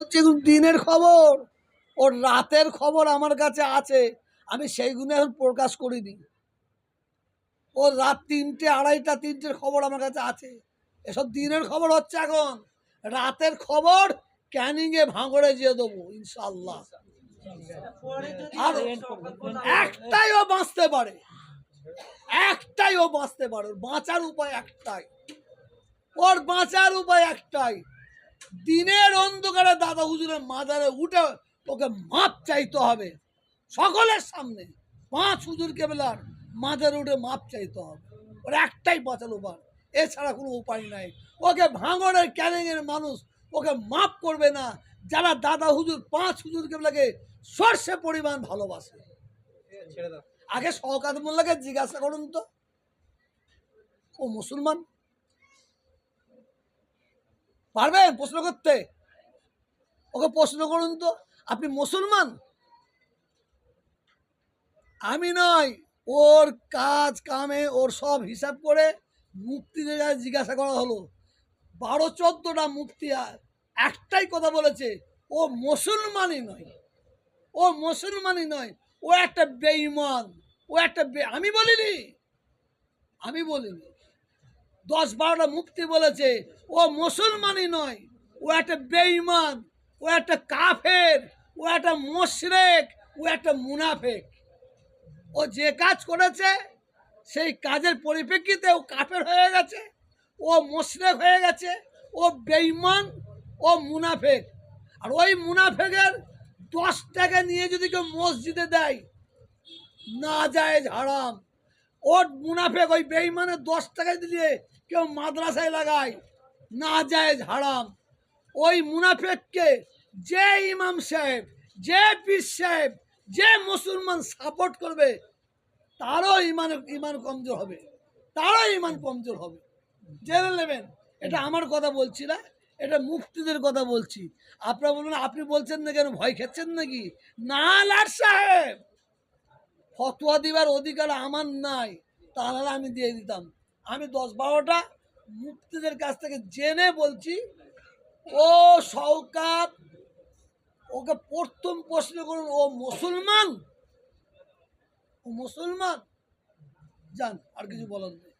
যেগুলো দিনের খবর। ওর রাতের খবর আমার কাছে আছে। আমি সেইগুলো এখন প্রকাশ করিনি। ওর রাত তিনটে, আড়াইটা, তিনটের খবর আমার কাছে আছে। এসব দিনের খবর হচ্ছে এখন। রাতের খবর ক্যানিংয়ে ভাঙড়ে যেয়ে দেবো ইনশাল্লাহ আর একটাই ও বাঁচতে পারে। একটাই ও বাঁচতে পারে। বাঁচার উপায় একটাই। ওর বাঁচার উপায় একটাই। দিনের অন্ধকারে দাদা হুজুরের মাজারে উঠে ওকে মাপ চাইতে হবে। সকলের সামনে পাঁচ হুজুর কেবলার মাজারে উঠে মাপ চাইতে হবে। ওর একটাই বাঁচার উপায় এছাড়া কোনো উপায় নাই। ওকে ভাঙড়ের ক্যানিংয়ের মানুষ ওকে মাপ করবে না যারা দাদা হুজুর পাঁচ হুজুর কেবলাকে সর্ষে পরিমাণ ভালোবাসে। আগে শওকাত মোল্লাকে জিজ্ঞাসা করুন তো। ও মুসলমান? পারবেন প্রশ্ন করতে? ওকে প্রশ্ন করুন তো, আপনি মুসলমান? আমি নয়, ওর কাজ কামে ওর সব হিসাব করে মুক্তিদের জিজ্ঞাসা করা হলো। বারো চোদ্দটা মুক্তি আর একটাই কথা বলেছে, ও মুসলমানই নয়। ও মুসলমানই নয়, ও একটা বেঈমান, ও একটা আমি বলিনি আমি বলিনি। দশ বারোটা মুক্তি বলেছে, ও মুসলমানই নয়, ও একটা বেঈমান ও একটা কাফের ও একটা মোশরেক ও একটা মুনাফেক। ও যে কাজ করেছে, সেই কাজের পরিপ্রেক্ষিতে ও কাফের হয়ে গেছে, ও মোশরেক হয়ে গেছে, ও বেইমান ও মুনাফেক। আর ওই মুনাফেকের দশ টাকা নিয়ে যদি কেউ মসজিদে দেয়, না যায় হারাম। ওর মুনাফেক ওই বেইমানের দশ টাকা দিয়ে কেউ মাদ্রাসায় লাগায়, না যায় হারাম। ওই মুনাফেককে যে ইমাম সাহেব, যে পীর সাহেব, যে মুসলমান সাপোর্ট করবে, তারও ইমান ইমান কমজোর হবে, তারও ইমান কমজোর হবে। জেনে নেবেন, এটা আমার কথা বলছি না, এটা মুফতিদের কথা বলছি। আপনারা বলুন, আপনি বলছেন না কেন, ভয় খাচ্ছেন নাকি? না, লাট সাহেব, ফতোয়া দিবার অধিকার আমার নাই, তাহলে আমি দিয়ে দিতাম। আমি দশ বারোটা মুক্তিদের কাছ থেকে জেনে বলছি ও শওকাত, ওকে প্রথম প্রশ্ন করুন, ও মুসলমান? ও মুসলমান? যান, আর কিছু বলার নেই।